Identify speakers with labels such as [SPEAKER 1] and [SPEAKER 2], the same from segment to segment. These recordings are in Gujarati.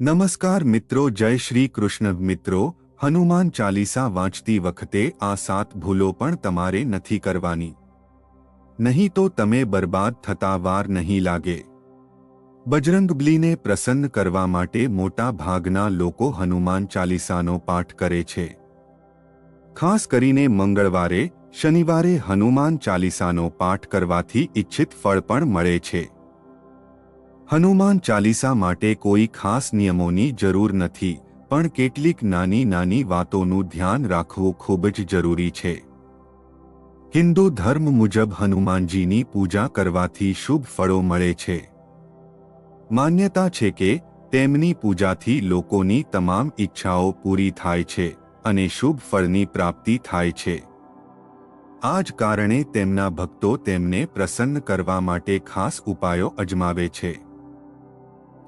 [SPEAKER 1] નમસ્કાર મિત્રો, જય શ્રી કૃષ્ણ. મિત્રો, હનુમાન ચાલીસા વાંચતી વખતે આ સાત ભૂલો પણ તમારે નથી કરવાની. નહીં તો તમે બરબાદ થતા વાર નહીં લાગે. બજરંગબલીને પ્રસન્ન કરવા માટે મોટા ભાગના લોકો હનુમાન ચાલીસાનો પાઠ કરે છે. ખાસ કરીને મંગળવારે, શનિવારે હનુમાન ચાલીસાનો પાઠ કરવાથી ઇચ્છિત ફળ પણ મળે છે. હનુમાન ચાલીસા માટે કોઈ ખાસ નિયમોની જરૂર નથી, પણ કેટલીક નાની નાની વાતોનું ધ્યાન રાખવું ખૂબ જ જરૂરી છે. હિન્દુ ધર્મ મુજબ હનુમાનજીની પૂજા કરવાથી શુભ ફળો મળે છે. માન્યતા છે કે, તેમની પૂજાથી લોકોની તમામ ઈચ્છાઓ પૂરી થાય છે અને શુભ ફળની પ્રાપ્તિ થાય છે. આ જ કારણે તેમના ભક્તો તેમને પ્રસન્ન કરવા માટે ખાસ ઉપાયો અજમાવે છે.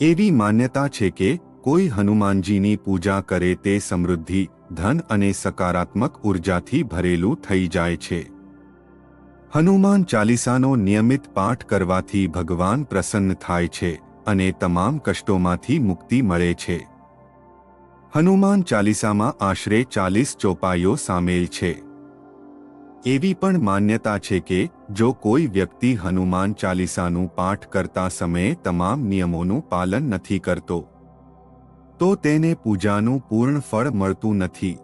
[SPEAKER 1] એવી માન્યતા છે કે કોઈ હનુમાનજીની પૂજા કરે તે સમૃદ્ધિ, ધન અને સકારાત્મક ઉર્જાથી ભરેલું થઈ જાય છે. હનુમાન ચાલીસાનો નિયમિત પાઠ કરવાથી ભગવાન પ્રસન્ન થાય છે અને તમામ કષ્ટોમાંથી મુક્તિ મળે છે. હનુમાન ચાલીસામાં આશરે ચાલીસ ચોપાઈઓ સામેલ છે. એવી પણ માન્યતા છે કે, જો કોઈ વ્યક્તિ હનુમાન ચાલીસાનું પાઠ કરતા સમયે તમામ નિયમોનું પાલન નથી કરતો, તો તેને પૂજાનું પૂર્ણ ફળ મળતું નથી.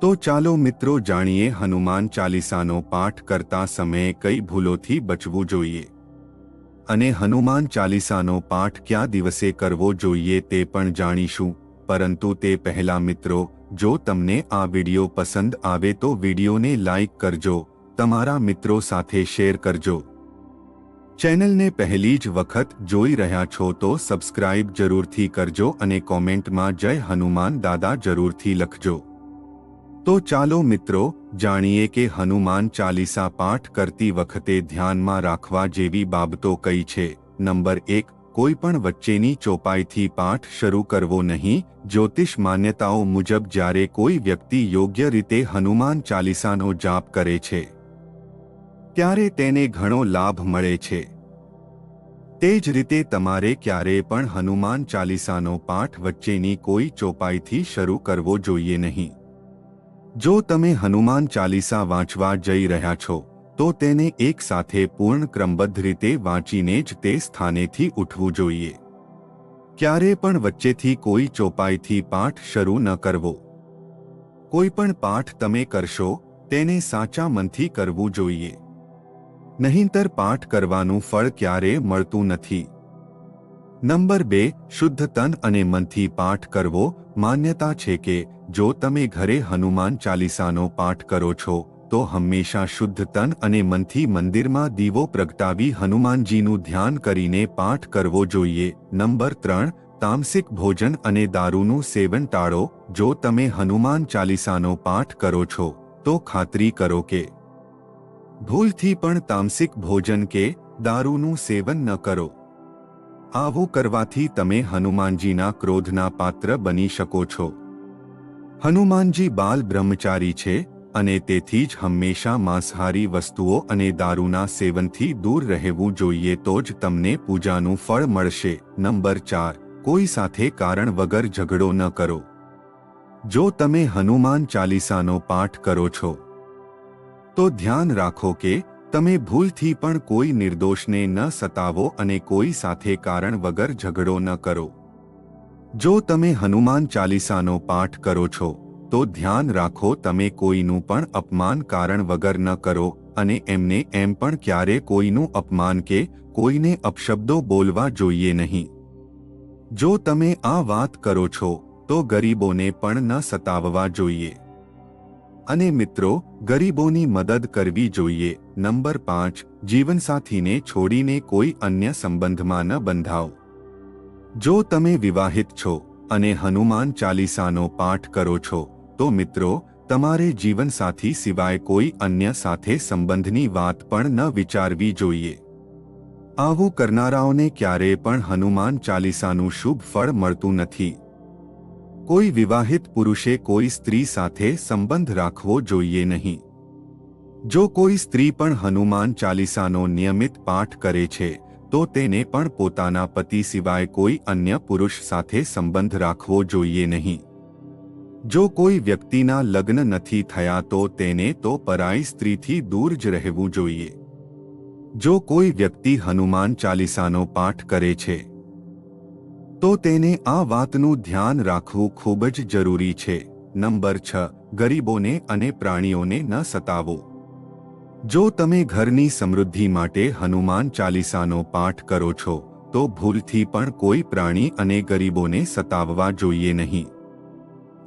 [SPEAKER 1] તો ચાલો મિત્રો જાણીએ હનુમાન ચાલીસાનો પાઠ કરતા સમયે કઈ ભૂલોથી બચવું જોઈએ. અને હનુમાન ચાલીસાનો પાઠ કયા દિવસે કરવો જોઈએ તે પણ જાણીશું, પરંતુ તે પહેલા મિત્રો જો તમને આ વીડિયો પસંદ આવે તો વિડીયોને લાઇક કરજો, તમારા મિત્રો સાથે શેર કરજો. ચેનલને પહેલી જ વખત જોઈ રહ્યા છો તો સબસ્ક્રાઇબ જરૂરથી કરજો અને કોમેન્ટમાં જય હનુમાન દાદા જરૂરથી લખજો. તો ચાલો મિત્રો, જાણીએ કે હનુમાન ચાલીસા પાઠ કરતી વખતે ધ્યાનમાં રાખવા જેવી બાબતો કઈ છે? નંબર એક કોઈ પણ વચ્ચેની ચોપાઈથી પાઠ શરૂ કરવો નહીં. જ્યોતિષ માન્યતાઓ મુજબ જ્યારે કોઈ વ્યક્તિ યોગ્ય રીતે હનુમાન ચાલીસાનો જાપ કરે છે, ત્યારે તેને ઘણો લાભ મળે છે. તે જ રીતે તમારે ક્યારેય પણ હનુમાન ચાલીસાનો પાઠ વચ્ચેની કોઈ ચોપાઈથી શરૂ કરવો જોઈએ નહીં. જો તમે હનુમાન ચાલીસા વાંચવા જઈ રહ્યા છો તો તેને એક સાથે પૂર્ણ ક્રમબદ્ધ રીતે વાંચીને જ તે સ્થાનેથી ઉઠવું જોઈએ. ક્યારે પણ વચ્ચેથી કોઈ ચોપાઈથી પાઠ શરૂ ન કરવો. કોઈ પણ પાઠ તમે કરશો, તેને સાચા મનથી કરવું જોઈએ. નહીંતર પાઠ કરવાનું ફળ ક્યારે મળતું નથી. નંબર બે, શુદ્ધ તન અને મનથી પાઠ કરવો, માન્યતા છે કે, જો તમે ઘરે હનુમાન ચાલીસાનો પાઠ કરો છો તો હંમેશા શુદ્ધ તન અને મનથી મંદિરમાં દીવો પ્રગટાવી હનુમાનજીનું ધ્યાન કરીને પાઠ કરવો જોઈએ. નંબર ત્રણ, તામસિક ભોજન અને દારૂનું સેવન ટાળો. જો તમે હનુમાન ચાલીસાનો પાઠ કરો છો, તો ખાતરી કરો કે ભૂલથી પણ તામસિક ભોજન કે દારૂનું સેવન ન કરો. આવું કરવાથી તમે હનુમાનજીના ક્રોધના પાત્ર બની શકો છો. હનુમાનજી બાલ બ્રહ્મચારી છે અને તેથી જ હંમેશા માંસાહારી વસ્તુઓ અને દારૂના સેવનથી દૂર રહેવું જોઈએ તો જ તમને પૂજાનું ફળ મળશે. નંબર ચાર, કોઈ સાથે કારણ વગર ઝઘડો ન કરો. જો તમે હનુમાન ચાલીસાનો પાઠ કરો છો, તો ધ્યાન રાખો કે તમે ભૂલથી પણ કોઈ નિર્દોષને ન સતાવો અને કોઈ સાથે કારણ વગર ઝઘડો ન કરો. જો તમે હનુમાન ચાલીસાનો પાઠ કરો છો તો ધ્યાન રાખો તમે કોઈનું પણ અપમાન કારણ વગર ન કરો અને એમને એમ પણ ક્યારે કોઈનું અપમાન કે કોઈને અપશબ્દો બોલવા જોઈએ નહીં. જો તમે આ વાત કરો છો, તો ગરીબોને પણ ન સતાવવા જોઈએ. અને મિત્રો, ગરીબોની મદદ કરવી જોઈએ. નંબર પાંચ, જીવનસાથીને છોડીને કોઈ અન્ય સંબંધમાં ન બંધાવ. જો તમે વિવાહિત છો અને હનુમાન ચાલીસાનો પાઠ કરો છો તો મિત્રો, તમારે જીવનસાથી સિવાય કોઈ અન્ય સાથે સંબંધની વાત પણ ન વિચારવી જોઈએ. આવું કરનારાઓને ક્યારેય પણ હનુમાન ચાલીસાનું શુભ ફળ મળતું નથી. કોઈ વિવાહિત પુરુષે કોઈ સ્ત્રી સાથે સંબંધ રાખવો જોઈએ નહીં. જો કોઈ સ્ત્રી પણ હનુમાન ચાલીસાનો નિયમિત પાઠ કરે છે, તો તેને પણ પોતાના પતિ સિવાય કોઈ અન્ય પુરુષ સાથે સંબંધ રાખવો જોઈએ નહીં. જો કોઈ વ્યક્તિના લગ્ન નથી થયા તો તેને તો પરાઈ સ્ત્રીથી દૂર જ રહેવું જોઈએ. જો કોઈ વ્યક્તિ હનુમાન ચાલીસાનો પાઠ કરે છે, તો તેને આ વાતનું ધ્યાન રાખવું ખૂબ જ જરૂરી છે. નંબર છ, ગરીબોને અને પ્રાણીઓને ન સતાવો. જો તમે ઘરની સમૃદ્ધિ માટે હનુમાન ચાલીસાનો પાઠ કરો છો, તો ભૂલથી પણ કોઈ પ્રાણી અને ગરીબોને સતાવવા જોઈએ નહીં.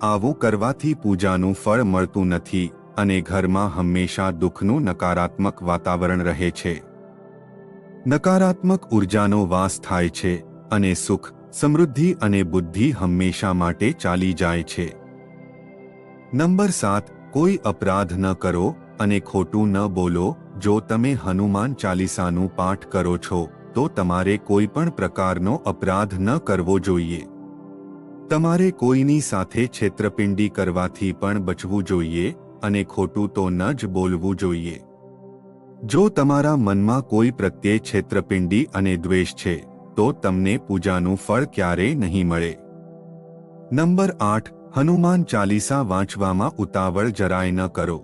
[SPEAKER 1] આવું કરવાથી પૂજાનું ફળ મળતું નથી અને ઘરમાં હંમેશા દુઃખનું નકારાત્મક વાતાવરણ રહે છે. નકારાત્મક ઉર્જાનો વાસ થાય છે અને સુખ, સમૃદ્ધિ અને બુદ્ધિ હંમેશા માટે ચાલી જાય છે. નંબર સાત, કોઈ અપરાધ ન કરો અને ખોટું ન બોલો. જો તમે હનુમાન ચાલીસાનું પાઠ કરો છો, તો તમારે કોઈ પણ પ્રકારનો અપરાધ ન કરવો જોઈએ. તમારે કોઈની સાથે છેતરપિંડી કરવાથી પણ બચવું જોઈએ અને ખોટું તો ન જ બોલવું જોઈએ. જો તમારા મનમાં કોઈ પ્રત્યે છેતરપિંડી અને દ્વેષ છે, તો તમને પૂજાનું ફળ ક્યારેય નહીં મળે. નંબર આઠ, હનુમાન ચાલીસા વાંચવામાં ઉતાવળ જરાય ન કરો.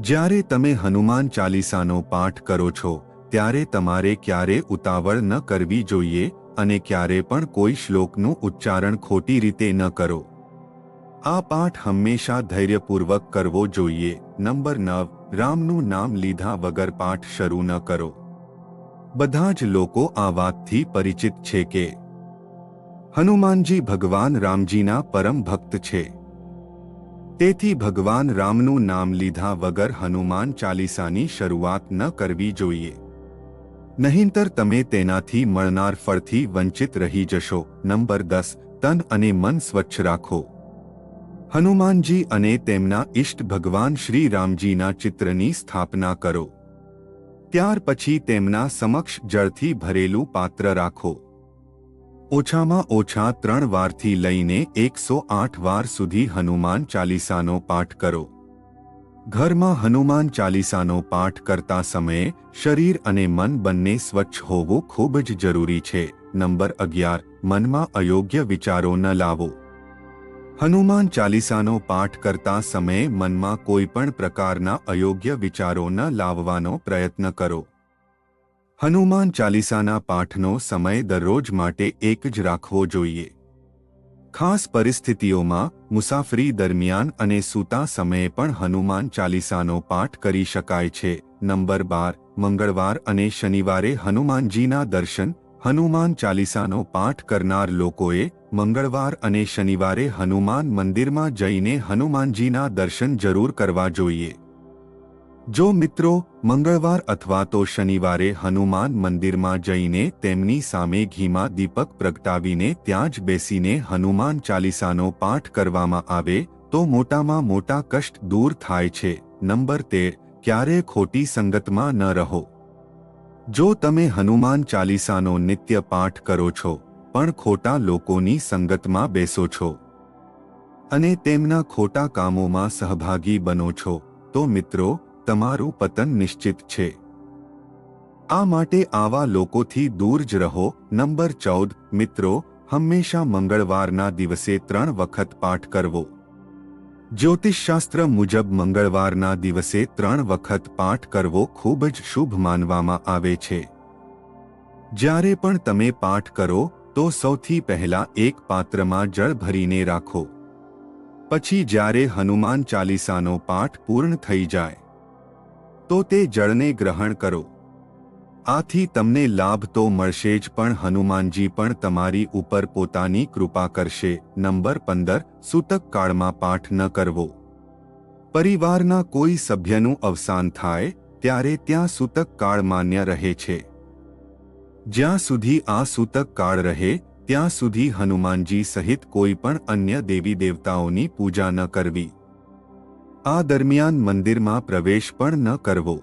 [SPEAKER 1] જ્યારે તમે હનુમાન ચાલીસાનો પાઠ કરો છો, ત્યારે તમારે ક્યારે ઉતાવળ ન કરવી જોઈએ અને ક્યારે પણ કોઈ શ્લોકનું ઉચ્ચારણ ખોટી રીતે ન કરો. આ પાઠ હંમેશા ધૈર્યપૂર્વક કરવો જોઈએ. નંબર નવ, રામનું નામ લીધા વગર પાઠ શરૂ ન કરો. બધા જ લોકો આ વાતથી પરિચિત છે કે હનુમાનજી ભગવાન રામજીના પરમ ભક્ત છે. તેથી ભગવાન રામનું નામ લીધા વગર હનુમાન ચાલીસાની શરૂઆત ન કરવી જોઈએ. નહીંતર તમે તેનાથી મળનાર ફળથી વંચિત રહી જશો. નંબર દસ, તન અને મન સ્વચ્છ રાખો. હનુમાનજી અને તેમના ઇષ્ટ ભગવાન શ્રી રામજીના ચિત્રની સ્થાપના કરો. ત્યાર પછી તેમના સમક્ષ જળથી ભરેલું પાત્ર રાખો. ઓછામાં ઓછા ત્રણ વારથી લઈને એકસો આઠ વાર સુધી હનુમાન ચાલીસાનો પાઠ કરો. ઘરમાં હનુમાન ચાલીસાનો પાઠ કરતા સમયે શરીર અને મન બંને સ્વચ્છ હોવું ખૂબ જ જરૂરી છે. નંબર અગિયાર, મનમાં અયોગ્ય વિચારો ન લાવો. હનુમાન ચાલીસાનો પાઠ કરતા સમયે મનમાં કોઈ પણ પ્રકારના અયોગ્ય વિચારો ન લાવવાનો પ્રયત્ન કરો. હનુમાન ચાલીસાના પાઠનો સમય દરરોજ માટે એક જ રાખવો જોઈએ. ખાસ પરિસ્થિતિઓમાં મુસાફરી દરમિયાન અને સૂતા સમયે પણ હનુમાન ચાલીસાનો પાઠ કરી શકાય છે. નંબર બાર, મંગળવાર અને શનિવારે હનુમાનજીના દર્શન, હનુમાન ચાલીસાનો પાઠ કરનાર લોકોએ મંગળવાર અને શનિવારે હનુમાન મંદિરમાં જઈને હનુમાનજીના દર્શન જરૂર કરવા જોઈએ. જો મિત્રો, મંગળવાર અથવા તો શનિવારે હનુમાન મંદિરમાં જઈને તેમની સામે ઘીમાં દીપક પ્રગટાવીને ત્યાં જ બેસીને હનુમાન ચાલીસાનો પાઠ કરવામાં આવે, તો મોટામાં મોટા કષ્ટ દૂર થાય છે. નંબર તેર, ક્યારે ખોટી સંગતમાં ન રહો. જો તમે હનુમાન ચાલીસાનો નિત્ય પાઠ કરો છો, પણ ખોટા લોકોની સંગતમાં બેસો છો અને તેમના ખોટા કામોમાં સહભાગી બનો છો, તો મિત્રો તમારું પતન નિશ્ચિત છે. આ માટે આવા લોકોથી દૂર જ રહો. નંબર ચૌદ, મિત્રો, હંમેશા મંગળવારના દિવસે ત્રણ વખત પાઠ કરવો. જ્યોતિષશાસ્ત્ર મુજબ મંગળવારના દિવસે ત્રણ વખત પાઠ કરવો ખૂબ જ શુભ માનવામાં આવે છે. જ્યારે પણ તમે પાઠ કરો, તો સૌથી પહેલા એક પાત્રમાં જળ ભરીને રાખો. પછી જ્યારે હનુમાન ચાલીસાનો પાઠ પૂર્ણ થઈ જાય તો તે જળને ગ્રહણ કરો. આથી તમને લાભ તો મળશે જ પણ હનુમાનજી પણ તમારી ઉપર પોતાની કૃપા કરશે. નંબર પંદર, સૂતક કાળમાં પાઠ ન કરવો. પરિવારના કોઈ સભ્યનું અવસાન થાય, ત્યારે ત્યાં સૂતક કાળ માન્ય રહે છે. જ્યાં સુધી આ સૂતક કાળ રહે, ત્યાં સુધી હનુમાનજી સહિત કોઈ પણ અન્ય દેવી દેવતાઓની પૂજા ન કરવી. આ દરમિયાન મંદિરમાં પ્રવેશ પણ ન કરવો.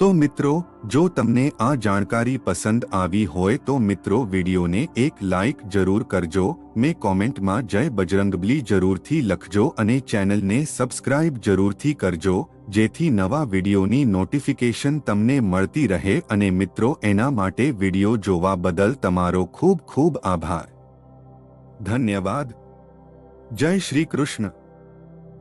[SPEAKER 1] તો મિત્રો, જો તમને આ જાણકારી પસંદ આવી હોય તો મિત્રો વિડીયોને એક લાઇક જરૂર કરજો, મેં કોમેન્ટમાં જય બજરંગબલી જરૂરથી લખજો અને ચેનલને સબસ્ક્રાઇબ જરૂરથી કરજો, જેથી નવા વિડીયોની નોટિફિકેશન તમને મળતી રહે અને મિત્રો એના માટે વીડિયો જોવા બદલ તમારો ખૂબ ખૂબ આભાર. ધન્યવાદ. જય શ્રી કૃષ્ણ.